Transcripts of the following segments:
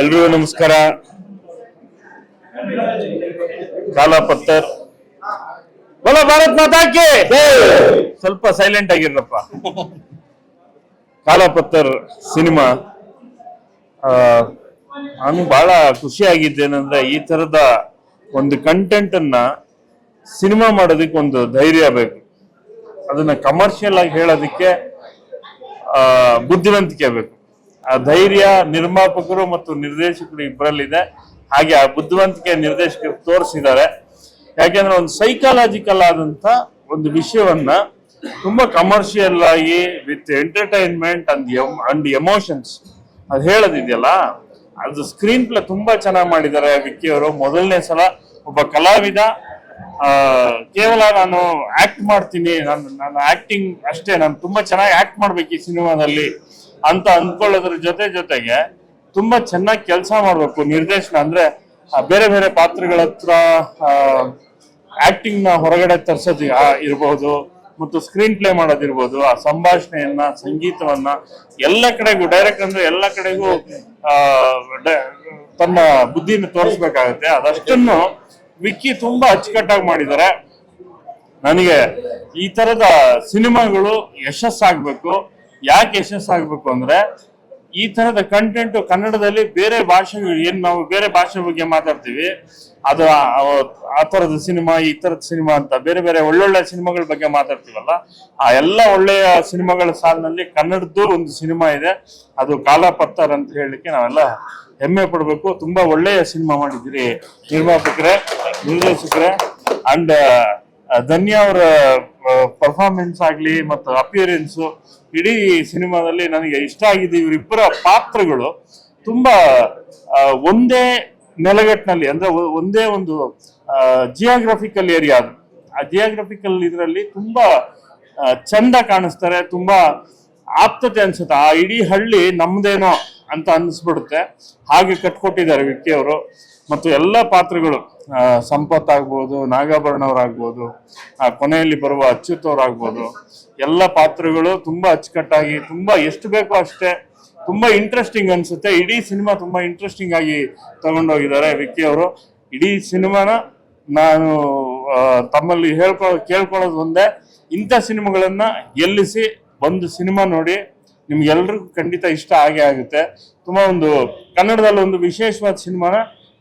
ಎಲ್ರಿಗೂ ನಮಸ್ಕಾರ. ಕಾಲ ಪತ್ತರ್. ಬಲ ಭಾರತ್ ಮಾತಾಕೆ ಸ್ವಲ್ಪ ಸೈಲೆಂಟ್ ಆಗಿರಪ್ಪ ಕಾಲ ಪತ್ತರ್ ಸಿನಿಮಾ. ನಾನು ಬಹಳ ಖುಷಿ ಆಗಿದ್ದೇನೆಂದ್ರೆ ಈ ತರದ ಒಂದು ಕಂಟೆಂಟ್ ಅನ್ನ ಸಿನಿಮಾ ಮಾಡೋದಕ್ಕೆ ಒಂದು ಧೈರ್ಯ ಬೇಕು. ಅದನ್ನ ಕಮರ್ಷಿಯಲ್ ಆಗಿ ಹೇಳೋದಕ್ಕೆ ಬುದ್ಧಿವಂತಿಕೆ ಬೇಕು. ಆ ಧೈರ್ಯ ನಿರ್ಮಾಪಕರು ಮತ್ತು ನಿರ್ದೇಶಕರು ಇಬ್ಬರಲ್ಲಿದೆ ಹಾಗೆ ಆ ಬುದ್ಧಿವಂತಿಕೆ ನಿರ್ದೇಶಕರು ತೋರಿಸಿದ್ದಾರೆ. ಯಾಕೆಂದ್ರೆ ಒಂದು ಸೈಕಾಲಜಿಕಲ್ ಆದಂತ ಒಂದು ವಿಷಯವನ್ನ ತುಂಬಾ ಕಮರ್ಷಿಯಲ್ ಆಗಿ with entertainment and and emotions ಅದು ಹೇಳೋದಿದೆಯಲ್ಲ? ಅದು ಸ್ಕ್ರೀನ್ ಪ್ಲೇ ತುಂಬಾ ಚೆನ್ನಾಗಿ ಮಾಡಿದ್ದಾರೆ. ವಿಕ್ಕಿ ಅವರು ಮೊದಲನೇ ಸಲ ಒಬ್ಬ ಕಲಾವಿದ ಕೇವಲ ನಾನು ಆಕ್ಟ್ ಮಾಡ್ತೀನಿ. ನಾನು ನಾನು ಆಕ್ಟಿಂಗ್ ಅಷ್ಟೇ. ನಾನು ತುಂಬಾ ಚೆನ್ನಾಗಿ ಆಕ್ಟ್ ಮಾಡ್ಬೇಕು ಈ ಸಿನಿಮಾದಲ್ಲಿ ಅಂತ ಅಂದ್ಕೊಳ್ಳೋದ್ರ ಜೊತೆ ಜೊತೆಗೆ ತುಂಬಾ ಚೆನ್ನಾಗಿ ಕೆಲಸ ಮಾಡ್ಬೇಕು. ನಿರ್ದೇಶನ ಅಂದ್ರೆ ಬೇರೆ ಬೇರೆ ಪಾತ್ರಗಳ ಹತ್ರ ಆಕ್ಟಿಂಗ್ನ ಹೊರಗಡೆ ತರ್ಸೋದು ಇರಬಹುದು ಮತ್ತು ಸ್ಕ್ರೀನ್ ಪ್ಲೇ ಮಾಡೋದಿರ್ಬೋದು ಆ ಸಂಭಾಷಣೆಯನ್ನ, ಸಂಗೀತವನ್ನ ಎಲ್ಲ ಕಡೆಗೂ ಡೈರೆಕ್ಟ್ ಅಂದ್ರೆ ಎಲ್ಲ ಕಡೆಗೂ ತನ್ನ ಬುದ್ಧಿನ ತೋರಿಸ್ಬೇಕಾಗತ್ತೆ. ಅದಷ್ಟನ್ನು ವಿಕ್ಕಿ ತುಂಬಾ ಅಚ್ಚುಕಟ್ಟಾಗಿ ಮಾಡಿದ್ದಾರೆ. ನನಗೆ ಈ ತರದ ಸಿನಿಮಾಗಳು ಯಶಸ್ಸಾಗ್ಬೇಕು. ಯಾಕೆ ಯಶಸ್ಸಾಗ್ಬೇಕು ಅಂದ್ರೆ ಈ ತರದ ಕಂಟೆಂಟ್ ಕನ್ನಡದಲ್ಲಿ ಬೇರೆ ಭಾಷೆ ಏನ್ ನಾವು ಬೇರೆ ಭಾಷೆ ಬಗ್ಗೆ ಮಾತಾಡ್ತೀವಿ? ಅದು ಆ- ತರದ ಸಿನಿಮಾ, ಈ ತರದ ಸಿನಿಮಾ ಅಂತ ಬೇರೆ ಬೇರೆ ಒಳ್ಳೊಳ್ಳೆ ಸಿನಿಮಾಗಳ ಬಗ್ಗೆ ಮಾತಾಡ್ತೀವಲ್ಲ, ಆ ಎಲ್ಲ ಒಳ್ಳೆಯ ಸಿನಿಮಾಗಳ ಸಾಲಿನಲ್ಲಿ ಕನ್ನಡದ್ದು ಒಂದು ಸಿನಿಮಾ ಇದೆ. ಅದು ಕಾಲ ಅಂತ ಹೇಳಲಿಕ್ಕೆ ನಾವೆಲ್ಲ ಹೆಮ್ಮೆ ಪಡಬೇಕು. ತುಂಬಾ ಒಳ್ಳೆಯ ಸಿನಿಮಾ ಮಾಡಿದ್ದೀರಿ ನಿರ್ಮಾಪಕರೇ, ನಿರ್ದೇಶಕರೇ ಅಂಡ್ ಧನ್ಯ ಅವರ ಪರ್ಫಾರ್ಮೆನ್ಸ್ ಆಗಲಿ ಮತ್ತು ಅಪಿಯರೆನ್ಸ್ ಇಡೀ ಸಿನಿಮಾದಲ್ಲಿ ನನಗೆ ಇಷ್ಟ ಆಗಿದ್ದು ಇವರಿಬ್ಬರ ಪಾತ್ರಗಳು ತುಂಬಾ ಒಂದೇ ನೆಲಗಟ್ಟಿನಲ್ಲಿ, ಅಂದ್ರೆ ಒಂದೇ ಒಂದು ಜಿಯೋಗ್ರಫಿಕಲ್ ಏರಿಯಾ ಅದು. ಆ ಜಿಯೋಗ್ರಫಿಕಲ್ ಇದರಲ್ಲಿ ತುಂಬಾ ಚಂದ ಕಾಣಿಸ್ತಾರೆ, ತುಂಬಾ ಆಪ್ತತೆ ಅನ್ಸುತ್ತೆ. ಆ ಇಡೀ ಹಳ್ಳಿ ನಮ್ದೇನೋ ಅಂತ ಅನ್ಸ್ಬಿಡುತ್ತೆ. ಹಾಗೆ ಕಟ್ಕೊಟ್ಟಿದ್ದಾರೆ ವಿಕ್ಕಿ ಅವರು, ಮತ್ತು ಎಲ್ಲ ಪಾತ್ರಗಳು. ಸಂಪತ್ ಆಗ್ಬೋದು ನಾಗಾಭರಣವ್ರಾಗ್ಬೋದು, ಆ, ಕೊನೆಯಲ್ಲಿ ಬರುವ ಅಚ್ಯುತ್ ಆಗ್ಬೋದು ಎಲ್ಲ ಪಾತ್ರಗಳು ತುಂಬಾ ಅಚ್ಚುಕಟ್ಟಾಗಿ, ತುಂಬಾ ಎಷ್ಟು ಬೇಕೋ ಅಷ್ಟೇ, ತುಂಬಾ ಇಂಟ್ರೆಸ್ಟಿಂಗ್ ಅನ್ಸುತ್ತೆ. ಇಡೀ ಸಿನಿಮಾ ತುಂಬಾ ಇಂಟ್ರೆಸ್ಟಿಂಗ್ ಆಗಿ ತಗೊಂಡೋಗಿದ್ದಾರೆ ವಿಕ್ಕಿ ಅವರು. ಇಡೀ ಸಿನಿಮಾನ ನಾನು ತಮ್ಮಲ್ಲಿ ಹೇಳ್ಕೊ, ಕೇಳ್ಕೊಳ್ಳೋದು ಒಂದೇ, ಇಂಥ ಸಿನಿಮಾಗಳನ್ನ ಎಲ್ಲಿಸಿ ಒಂದು ಸಿನಿಮಾ ನೋಡಿ ನಿಮ್ಗೆಲ್ರಿಗೂ ಖಂಡಿತ ಇಷ್ಟ ಆಗೇ ಆಗುತ್ತೆ. ತುಂಬಾ ಒಂದು ಕನ್ನಡದಲ್ಲಿ ಒಂದು ವಿಶೇಷವಾದ ಸಿನಿಮಾನ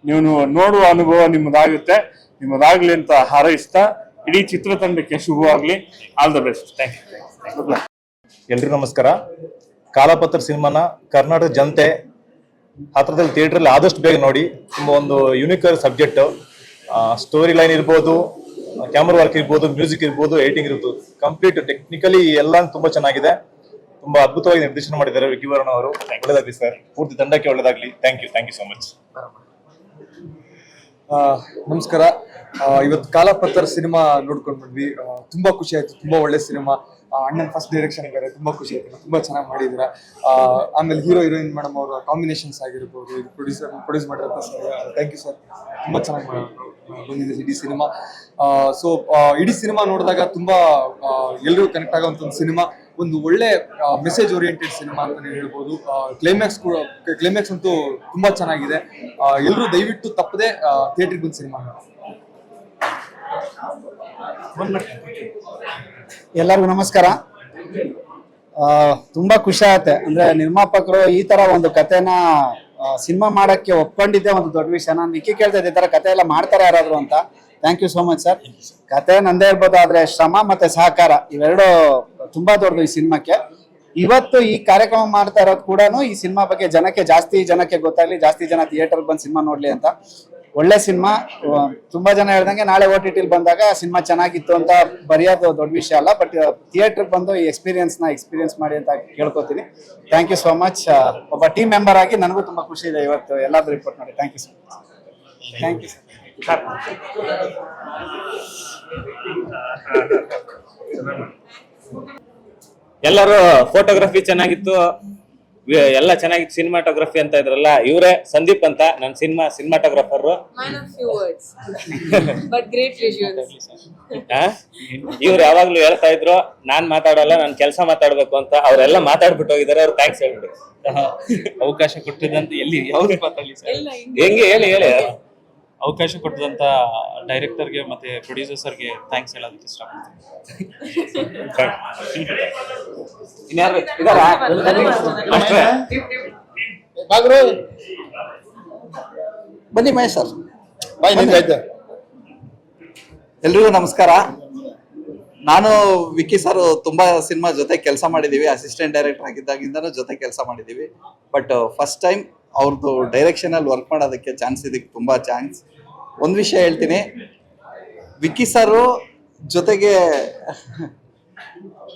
ನೀವು ನೋಡುವ ಅನುಭವ ನಿಮ್ಮದಾಗುತ್ತೆ ನಿಮ್ಮದಾಗ್ಲಿ ಅಂತ ಹಾರೈಸ್ತಾ, ಇಡೀ ಚಿತ್ರತಂಡಕ್ಕೆ ಶುಭವಾಗ್ಲಿ all the best thank you ಎಲ್ರಿಗೂ ನಮಸ್ಕಾರ. ಕಾಲಪತ್ರ ಸಿನಿಮಾನ ಕರ್ನಾಟಕ ಜನತೆ ಹತ್ರದಲ್ಲಿ ಥಿಯೇಟ್ರಲ್ಲಿ ಆದಷ್ಟು ಬೇಗ ನೋಡಿ. ತುಂಬ ಒಂದು ಯುನಿಕ್ ಸಬ್ಜೆಕ್ಟ್ ಸ್ಟೋರಿ ಲೈನ್ ಇರ್ಬೋದು ಕ್ಯಾಮ್ರಾ ವರ್ಕ್ ಇರ್ಬೋದು ಮ್ಯೂಸಿಕ್ ಇರ್ಬೋದು ಏಟಿಂಗ್ ಇರ್ಬೋದು. ಕಂಪ್ಲೀಟ್ ಟೆಕ್ನಿಕಲಿ ಎಲ್ಲ ತುಂಬಾ ಚೆನ್ನಾಗಿದೆ. ತುಂಬಾ ಅದ್ಭುತವಾಗಿ ನಿರ್ದೇಶನ ಮಾಡಿದ್ದಾರೆ ವಿಕಿವರ್ಣ ವರುಣ್ ಅವರು. ಒಳ್ಳೇದಾಗ್ಲಿ ಸರ್ ಪೂರ್ತಿ ತಂಡಕ್ಕೆ ಒಳ್ಳೇದಾಗ್ಲಿ. Thank you thank you so much ನಮಸ್ಕಾರ. ಇವತ್ತು ಕಾಲಪತ್ರ ಸಿನಿಮಾ ನೋಡ್ಕೊಂಡು ಬಂದ್ವಿ. ತುಂಬಾ ಖುಷಿ ಆಯ್ತು. ತುಂಬಾ ಒಳ್ಳೆ ಸಿನಿಮಾ. ಅಣ್ಣನ್ ಫಸ್ಟ್ ಡೈರೆಕ್ಷನ್ ಬೇರೆ ತುಂಬಾ ಖುಷಿ ಆಯ್ತು. ತುಂಬಾ ಚೆನ್ನಾಗಿ ಮಾಡಿದೀರ ಆಮೇಲೆ ಹೀರೋ ಹೀರೋಯಿನ್ ಮೇಡಮ್ ಅವರ ಕಾಂಬಿನೇಷನ್ಸ್ ಆಗಿರ್ಬೋದು ಪ್ರೊಡ್ಯೂಸರ್ ಪ್ರೊಡ್ಯೂಸ್ ಮಾಡಿರೋ ಥ್ಯಾಂಕ್ ಯು ಸರ್ ತುಂಬಾ ಚೆನ್ನಾಗಿ ಬಂದಿದೆ ಇಡೀ ಸಿನಿಮಾ. ಸೊ ಇಡೀ ಸಿನಿಮಾ ನೋಡಿದಾಗ ತುಂಬಾ ಎಲ್ಲರಿಗೂ ಕನೆಕ್ಟ್ ಆಗೋಂಥ ಒಂದು ಸಿನಿಮಾ. ಒಂದು ಒಳ್ಳೆ ಮೆಸೇಜ್ ಓರಿಯೆಂಟೆಡ್ ಸಿನಿಮಾ ಅಂತಾನೆ ಹೇಳ್ಬೋದು. ಕ್ಲೈಮ್ಯಾಕ್ಸ್ ಕೂಡ ಕ್ಲೈಮ್ಯಾಕ್ಸ್ ಅಂತೂ ತುಂಬಾ ಚೆನ್ನಾಗಿದೆ. ಎಲ್ಲರೂ ದಯವಿಟ್ಟು ತಪ್ಪದೆ ಥಿಯೇಟ್ರಿಗೆ ಬಂದು ಸಿನಿಮಾ ಎಲ್ಲರಿಗೂ ನಮಸ್ಕಾರ. ಆ, ತುಂಬಾ ಖುಷಿ ಆಗುತ್ತೆ. ಅಂದ್ರೆ ನಿರ್ಮಾಪಕರು ಈ ತರ ಒಂದು ಕಥೆನ ಸಿನಿಮಾ ಮಾಡಕ್ಕೆ ಒಪ್ಕೊಂಡಿದ್ದೆ ಒಂದು ದೊಡ್ಡ ವಿಷಯ. ನಾನು ನಿಕ್ಕಿ ಕೇಳ್ತಾ ಇದ್ದೆ ಈ ತರ ಕತೆ ಎಲ್ಲ ಮಾಡ್ತಾರೆ ಯಾರಾದ್ರು ಅಂತ. Thank you so much sir ಕತೆ ನಂದೇ ಇರ್ಬೋದು ಆದ್ರೆ ಶ್ರಮ ಮತ್ತೆ ಸಹಕಾರ ಇವೆರಡು ತುಂಬಾ ದೊಡ್ಡದು ಈ ಸಿನಿಮಾಕ್ಕೆ. ಇವತ್ತು ಈ ಕಾರ್ಯಕ್ರಮ ಮಾಡ್ತಾ ಇರೋದು ಕೂಡ ಈ ಸಿನಿಮಾ ಬಗ್ಗೆ ಜನಕ್ಕೆ ಜಾಸ್ತಿ ಜನಕ್ಕೆ ಗೊತ್ತಾಗ್ಲಿ ಜಾಸ್ತಿ ಜನ ಥಿಯೇಟರ್ ಬಂದು ಸಿನಿಮಾ ನೋಡ್ಲಿ ಅಂತ. ಒಳ್ಳೆ ಸಿನಿಮಾ. ತುಂಬಾ ಜನ ಹೇಳ್ದಂಗೆ ನಾಳೆ ಓ ಟಿ ಟಿಲಿ ಬಂದಾಗ ಸಿನಿಮಾ ಚೆನ್ನಾಗಿತ್ತು ಅಂತ ಬರೆಯೋದು ದೊಡ್ಡ ವಿಷಯ ಅಲ್ಲ ಬಟ್ ಥಿಯೇಟರ್ ಬಂದು ಈ ಎಕ್ಸ್ಪೀರಿಯನ್ಸ್ನ ಎಕ್ಸ್ಪೀರಿಯನ್ಸ್ ಮಾಡಿ ಅಂತ ಕೇಳ್ಕೊತೀನಿ. ಥ್ಯಾಂಕ್ ಯು ಸೋ ಮಚ್ ಒಬ್ಬ ಟೀಮ್ ಮೆಂಬರ್ ಆಗಿ ನನಗೂ ತುಂಬಾ ಖುಷಿ ಇದೆ ಇವತ್ತು ಎಲ್ಲಾದ್ರೂ ರಿಪೋರ್ಟ್ ಮಾಡಿ. Thank you so much thank you sir ಎಲ್ಲರೂ ಫೋಟೋಗ್ರಫಿ ಚೆನ್ನಾಗಿತ್ತು. ಎಲ್ಲ ಚೆನ್ನಾಗಿತ್ತು ಸಿನಿಮಾಟೋಗ್ರಫಿ ಅಂತ ಇದ್ರಲ್ಲ ಇವರೇ ಸಂದೀಪ್ ಅಂತ ನನ್ನ ಸಿನಿಮಾ ಸಿನಿಮಾಟೋಗ್ರಫರ್. ಇವ್ರು ಯಾವಾಗ್ಲೂ ಹೇಳ್ತಾ ಇದ್ರು ನಾನ್ ಮಾತಾಡಲ್ಲ ನಾನ್ ಕೆಲಸ ಮಾತಾಡ್ಬೇಕು ಅಂತ. ಅವರೆಲ್ಲ ಮಾತಾಡ್ಬಿಟ್ಟು ಹೋಗಿದ್ದಾರೆ ಅವ್ರು ಥ್ಯಾಂಕ್ಸ್ ಹೇಳ್ಬಿಡಿ. ಅವಕಾಶ ಕೊಟ್ಟಿದ್ದಂತ ಎಲ್ಲಿ? ಯಾವ್ದು ಮಾತಾಡಲಿ ಸರ್? ಹೆಂಗೆ ಹೇಳಿ ಹೇಳಿ. ಅವಕಾಶ ಕೊಟ್ಟದಂತ ಡೈರೆಕ್ಟರ್ಗೆ ಮತ್ತೆ ಪ್ರೊಡ್ಯೂಸರ್ಸರ್ಗೆ ಥ್ಯಾಂಕ್ಸ್ ಹೇಳೋದಕ್ಕೆ ಇಷ್ಟಪಡ್ತೀನಿ. ಬನ್ನಿ ಮಹೇಶ್ ಸರ್. ಎಲ್ರಿಗೂ ನಮಸ್ಕಾರ. ನಾನು ವಿಕ್ಕಿ ಸರ್ ತುಂಬಾ ಸಿನಿಮಾ ಜೊತೆ ಕೆಲಸ ಮಾಡಿದೀವಿ. ಅಸಿಸ್ಟೆಂಟ್ ಡೈರೆಕ್ಟರ್ ಆಗಿದ್ದಾಗಿಂದನೂ ಜೊತೆ ಕೆಲಸ ಮಾಡಿದೀವಿ. ಬಟ್ ಫಸ್ಟ್ ಟೈಮ್ ಅವ್ರದ್ದು ಡೈರೆಕ್ಷನಲ್ಲಿ ವರ್ಕ್ ಮಾಡೋದಕ್ಕೆ ಚಾನ್ಸ್ ಇದಕ್ಕೆ ತುಂಬಾ ಚಾನ್ಸ್ ಒಂದು ವಿಷಯ ಹೇಳ್ತೀನಿ. ವಿಕ್ಕಿ ಸರು ಜೊತೆಗೆ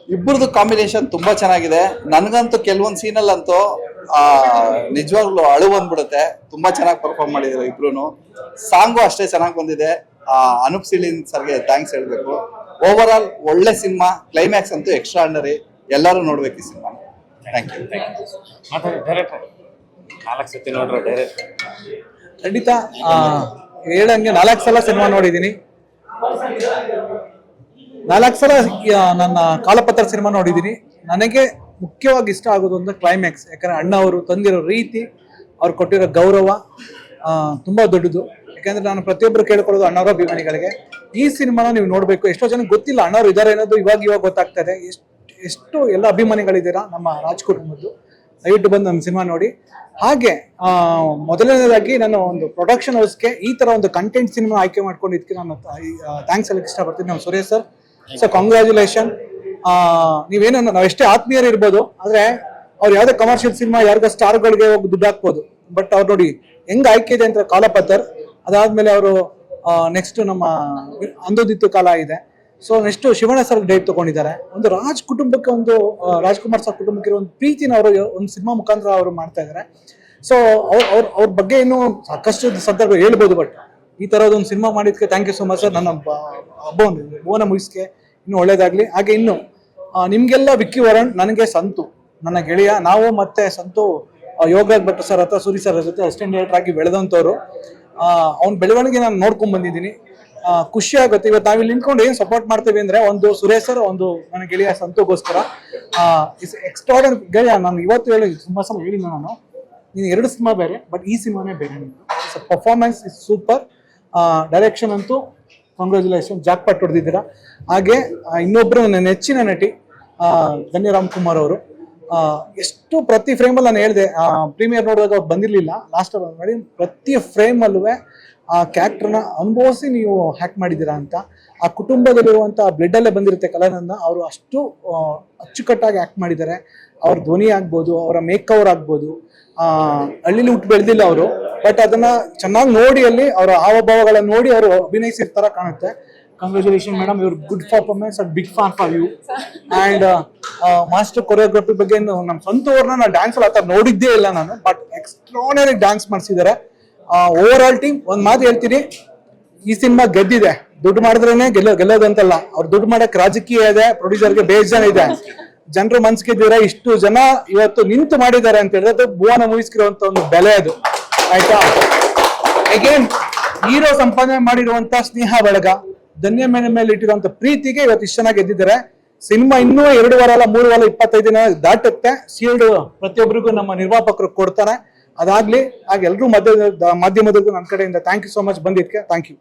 ಇಬ್ಬರದು ಕಾಂಬಿನೇಷನ್ ತುಂಬಾ ಚೆನ್ನಾಗಿದೆ. ನನಗಂತೂ ಕೆಲವೊಂದು ಸೀನಲ್ಲಂತೂ ನಿಜವಾಗ್ಲೂ ಅಳು ಬಂದ್ಬಿಡುತ್ತೆ. ತುಂಬಾ ಚೆನ್ನಾಗಿ ಪರ್ಫಾರ್ಮ್ ಮಾಡಿದ್ರು ಇಬ್ರು ಸಾಂಗು ಅಷ್ಟೇ ಚೆನ್ನಾಗಿ ಬಂದಿದೆ. ಆ, ಅನೂಪ್ ಸಿಲಿನ್ ಸರ್ಗೆ ಥ್ಯಾಂಕ್ಸ್ ಹೇಳಬೇಕು. ಓವರ್ ಆಲ್ ಒಳ್ಳೆ ಸಿನಿಮಾ ಕ್ಲೈಮ್ಯಾಕ್ಸ್ ಅಂತೂ ಎಕ್ಸ್ಟ್ರಾ ಅಂಡರಿ ಎಲ್ಲರೂ ನೋಡ್ಬೇಕು ಈ ಸಿನಿಮಾ ಥ್ಯಾಂಕ್ ಯು ನಾಲ್ಕು ಸತಿ ನೋಡ್ರ ಡೈರೆಕ್ಟ್ ಖಂಡಿತ ಹೇಳಂಗೆ ನಾಲ್ಕು ಸಲ ಸಿನಿಮಾ ನೋಡಿದ್ದೀನಿ. ನಾಲ್ಕು ಸಲ ನನ್ನ ಕಾಲಪತ್ರ ಸಿನಿಮಾ ನೋಡಿದ್ದೀನಿ. ನನಗೆ ಮುಖ್ಯವಾಗಿ ಇಷ್ಟ ಆಗೋದು ಅಂದ್ರೆ ಕ್ಲೈಮ್ಯಾಕ್ಸ್ ಯಾಕಂದ್ರೆ ಅಣ್ಣ ಅವರು ತಂದಿರೋ ರೀತಿ ಅವ್ರು ಕೊಟ್ಟಿರೋ ಗೌರವ ತುಂಬ ದೊಡ್ಡದು. ಯಾಕಂದ್ರೆ ನಾನು ಪ್ರತಿಯೊಬ್ಬರು ಕೇಳ್ಕೊಳ್ಳೋದು ಅಣ್ಣವರ ಅಭಿಮಾನಿಗಳಿಗೆ. ಈ ಸಿನಿಮಾನ ನೀವು ನೋಡಬೇಕು. ಎಷ್ಟೋ ಜನ ಗೊತ್ತಿಲ್ಲ, ಅಣ್ಣವ್ರು ಇದಾರೆ ಅನ್ನೋದು ಇವಾಗ ಇವಾಗ ಗೊತ್ತಾಗ್ತದೆ ಎಷ್ಟು ಎಷ್ಟು ಎಲ್ಲ ಅಭಿಮಾನಿಗಳಿದ್ದೀರಾ ನಮ್ಮ ರಾಜ್ ಕುಟುಂಬದ್ದು ದಯವಿಟ್ಟು ಬಂದು ನಮ್ಮ ಸಿನಿಮಾ ನೋಡಿ. ಹಾಗೆ ಮೊದಲನೇದಾಗಿ ನಾನು ಒಂದು ಪ್ರೊಡಕ್ಷನ್ ಹೌಸ್ಗೆ ಈ ತರ ಒಂದು ಕಂಟೆಂಟ್ ಸಿನಿಮಾ ಆಯ್ಕೆ ಮಾಡ್ಕೊಂಡಿದ್ದಕ್ಕೆ ನಾನು ಥ್ಯಾಂಕ್ಸ್ ಹೇಳಕ್ಕೆ ಇಷ್ಟಪಡ್ತೀನಿ. ನಮ್ಮ ಸುರೇಶ್ ಸರ್ ಸೊ ಕಾಂಗ್ರ್ಯಾಚುಲೇಷನ್ ನೀವೇನೋ ನಾವು ಎಷ್ಟೇ ಆತ್ಮೀಯರು ಇರ್ಬೋದು ಆದ್ರೆ ಅವ್ರು ಯಾವ್ದೇ ಕಮರ್ಷಿಯಲ್ ಸಿನಿಮಾ ಯಾರಿಗೋ ಸ್ಟಾರ್ಗಳಿಗೆ ಹೋಗಿ ದುಡ್ಡು ಹಾಕ್ಬೋದು. ಬಟ್ ಅವ್ರು ನೋಡಿ ಹೆಂಗ್ ಆಯ್ಕೆ ಇದೆ ಅಂತ ಕಾಲಪತ್ತರ್ ಅದಾದ್ಮೇಲೆ ಅವರು ನೆಕ್ಸ್ಟ್ ನಮ್ಮ ಅಂದೋದಿತ್ತು ಕಾಲ ಇದೆ. So next Shivanna sir diet ತಗೊಂಡಿದ್ದಾರೆ. ಒಂದು ರಾಜ್ ಕುಟುಂಬಕ್ಕೆ ಒಂದು ರಾಜ್ಕುಮಾರ್ ಸರ್ ಕುಟುಂಬಕ್ಕೆ ಒಂದು ಪ್ರೀತಿನ ಅವರು, ಒಂದು ಸಿನಿಮಾ ಮುಖಾಂತರ ಅವರು ಮಾಡ್ತಾ ಇದ್ದಾರೆ. ಸೊ ಅವ್ರ ಅವ್ರ ಬಗ್ಗೆ ಏನು ಸಾಕಷ್ಟು ಸಂದರ್ಭ ಹೇಳ್ಬೋದು ಬಟ್ ಈ ತರದೊಂದು cinema ಮಾಡಿದ್ಕೆ thank you so much sir ನನ್ನ ಬ- ಹಬ್ಬ ಒಂದು, ಭುವನ ಮುಗಿಸ್ಕೆ ಇನ್ನು ಒಳ್ಳೇದಾಗ್ಲಿ. ಹಾಗೆ ಇನ್ನು ನಿಮಗೆಲ್ಲ ವಿಕ್ಕಿ ವರಣ್ ನನಗೆ ಸಂತು, ನನ್ನ ಗೆಳೆಯ, ನಾವು ಮತ್ತೆ ಸಂತು ಯೋಗರಾಜ್ ಭಟ್ ಸರ್ ಅಥವಾ ಸೂರಿ ಸರ್ ಜೊತೆ ಅಸಿಸ್ಟೆಂಟ್ ಡೈರೆಕ್ಟರ್ ಆಗಿ ಬೆಳೆದಂಥವ್ರು. ಅವ್ನ ಬೆಳವಣಿಗೆ ನಾನು ನೋಡ್ಕೊಂಡ್ ಬಂದಿದ್ದೀನಿ. ಖುಷಿ ಆಗುತ್ತೆ. ಇವತ್ತು ನಾವಿಲ್ಲಿ ನಿಂತ್ಕೊಂಡು ಏನ್ ಸಪೋರ್ಟ್ ಮಾಡ್ತೀವಿ ಅಂದ್ರೆ ಒಂದು ಸುರೇಶ್ ಸರ್, ಒಂದು ನನ್ನ ಗೆಳೆಯ ಸಂತೋಗೋಸ್ಕರ. ಎಕ್ಸ್ಟ್ರಾಡನ್ ಗೆಳೆಯ, ನಾನು ಇವತ್ತು ಹೇಳಿ ತುಂಬಾ ಸಲ ಹೇಳಿಲ್ಲ ನಾನು. ನೀನು ಎರಡು ಸಿನಿಮಾ ಬೇರೆ ಬಟ್ ಈ ಸಿನಿಮಾನೇ ಬೇರೆ ಪರ್ಫಾರ್ಮೆನ್ಸ್ ಇಸ್ ಸೂಪರ್ ಡೈರೆಕ್ಷನ್ ಅಂತೂ ಕಂಗ್ರ್ಯಾಚುಲೇಷನ್ ಜಾಕ್ ಪಟ್ ಹೊಡೆದಿದ್ದೀರಾ. ಹಾಗೆ ಇನ್ನೊಬ್ಬರು ನನ್ನ ನೆಚ್ಚಿನ ನಟಿ ಧನ್ಯ ರಾಮ್ ಕುಮಾರ್ ಅವರು. ಎಷ್ಟು ಪ್ರತಿ ಫ್ರೇಮಲ್ಲಿ ನಾನು ಹೇಳಿದೆ ಪ್ರೀಮಿಯರ್ ಅವ್ರು ಬಂದಿರಲಿಲ್ಲ. ಲಾಸ್ಟ್ ನೋಡಿ ಪ್ರತಿ ಫ್ರೇಮಲ್ಲೂ ಆ ಕ್ಯಾರೆಕ್ಟರ್ನ ಅನುಭವಿಸಿ ನೀವು ಹ್ಯಾಕ್ ಮಾಡಿದ್ದೀರಾ ಅಂತ, ಆ ಕುಟುಂಬದಲ್ಲಿರುವಂಥ ಬ್ಲಡ್ ಅಲ್ಲೇ ಬಂದಿರುತ್ತೆ ಕಲನನ್ನ, ಅವರು ಅಷ್ಟು ಅಚ್ಚುಕಟ್ಟಾಗಿ ಆಕ್ಟ್ ಮಾಡಿದ್ದಾರೆ. ಅವ್ರ ಧ್ವನಿ ಆಗ್ಬೋದು, ಅವರ ಮೇಕ್ ಓವರ್ ಆಗ್ಬೋದು. ಹಳ್ಳಿಲಿ ಹುಟ್ಟು ಬೆಳೆದಿಲ್ಲ ಅವರು ಬಟ್ ಅದನ್ನ ಚೆನ್ನಾಗಿ ನೋಡಿ ಅಲ್ಲಿ ಅವರ ಹಾವಭಾವಗಳನ್ನ ನೋಡಿ ಅವರು ಅಭಿನಯಿಸಿರ್ತಾರ ತರ ಕಾಣುತ್ತೆ. ಕಂಗ್ರ್ಯಾಚುಲೇಷನ್ ಮೇಡಮ್ ಇವ್ರ good performance and big fan for you and master choreography ಬಗ್ಗೆ ನಮ್ಮ ಸ್ವಂತ ಅವ್ರನ್ನ ನಾನು ಡ್ಯಾನ್ಸ್ ಅಲ್ಲಿ ನೋಡಿದ್ದೇ ಇಲ್ಲ ನಾನು ಬಟ್ ಎಕ್ಸ್ಟ್ರಾನರಿ ಡ್ಯಾನ್ಸ್ ಮಾಡಿಸಿದ್ದಾರೆ. ಓವರ್ ಆಲ್ ಟೀಮ್ ಒಂದ್ ಮಾತು ಹೇಳ್ತೀನಿ. ಈ ಸಿನಿಮಾ ಗೆದ್ದಿದೆ. ದುಡ್ಡು ಮಾಡಿದ್ರೇನೆ ಗೆಲ್ಲ, ಗೆಲ್ಲೋದಂತಲ್ಲ. ಅವ್ರು ದುಡ್ಡು ಮಾಡಕ್ ರಾಜಕೀಯ ಇದೆ ಪ್ರೊಡ್ಯೂಸರ್ಗೆ ಬೇಜಾನ್ ಇದೆ. ಜನರು ಮನ್ಸ್ಕಿದ್ದೀರಾ ಇಷ್ಟು ಜನ ಇವತ್ತು ನಿಂತು ಮಾಡಿದ್ದಾರೆ ಅಂತ ಹೇಳಿದ್ರೆ ಅದು ಭುವನ ಮುಗಿಸ್ಕಿರುವಂತ ಒಂದು ಬೆಲೆ ಅದು. ಆಯ್ತಾ? ಅಗೇನ್ ಹೀರೋ ಸಂಪಾದನೆ ಮಾಡಿರುವಂತ ಸ್ನೇಹ ಬಳಗ, ಧನ್ಯ ಮೇಲೆ ಮೇಲೆ ಇಟ್ಟಿರುವಂತ ಪ್ರೀತಿಗೆ ಇವತ್ತು ಇಷ್ಟು ಚೆನ್ನಾಗಿ ಗೆದ್ದಿದ್ದಾರೆ. ಸಿನಿಮಾ ಇನ್ನೂ ಎರಡು ವಾರ ಅಲ್ಲ, ಮೂರು ವಾರ ಇಪ್ಪತ್ತೈದು ದಿನ ದಾಟುತ್ತೆ. ಸೀಲ್ಡ್ ಪ್ರತಿಯೊಬ್ಬರಿಗೂ ನಮ್ಮ ನಿರ್ಮಾಪಕರು ಕೊಡ್ತಾರೆ. ಅದಾಗ್ಲಿ ಹಾಗೆ ಎಲ್ಲರೂ ಮಧ್ಯ ಮಾಧ್ಯಮದಲ್ಲೂ ನನ್ನ ಕಡೆಯಿಂದ ಥ್ಯಾಂಕ್ ಯು ಸೊ ಮಚ್ ಬಂದಿದ್ದಕ್ಕೆ ಥ್ಯಾಂಕ್ ಯು